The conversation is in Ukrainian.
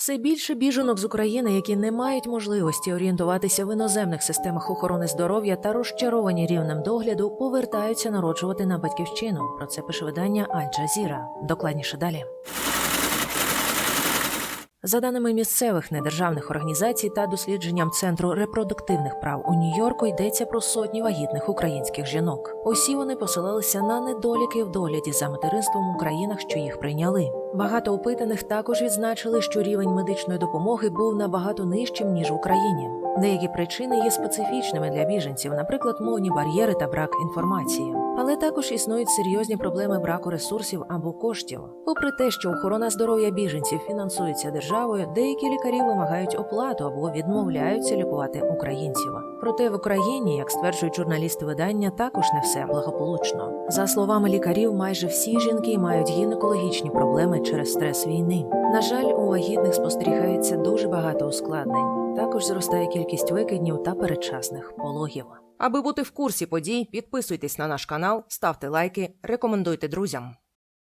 Все більше біженок з України, які не мають можливості орієнтуватися в іноземних системах охорони здоров'я та розчаровані рівнем догляду, повертаються народжувати на батьківщину. Про це пише видання Аль-Джазіра. Докладніше далі. За даними місцевих недержавних організацій та дослідженням Центру репродуктивних прав у Нью-Йорку йдеться про сотні вагітних українських жінок. Усі вони посилалися на недоліки в догляді за материнством у країнах, що їх прийняли. Багато опитаних також відзначили, що рівень медичної допомоги був набагато нижчим ніж в Україні. Деякі причини є специфічними для біженців, наприклад, мовні бар'єри та брак інформації. Але також існують серйозні проблеми браку ресурсів або коштів. Попри те, що охорона здоров'я біженців фінансується державою, деякі лікарі вимагають оплату або відмовляються лікувати українців. Проте в Україні, як стверджують журналісти видання, також не все благополучно. За словами лікарів, майже всі жінки мають гінекологічні проблеми через стрес війни. На жаль, у вагітних спостерігається дуже багато ускладнень. Також зростає кількість викиднів та передчасних пологів. Аби бути в курсі подій, підписуйтесь на наш канал, ставте лайки, рекомендуйте друзям.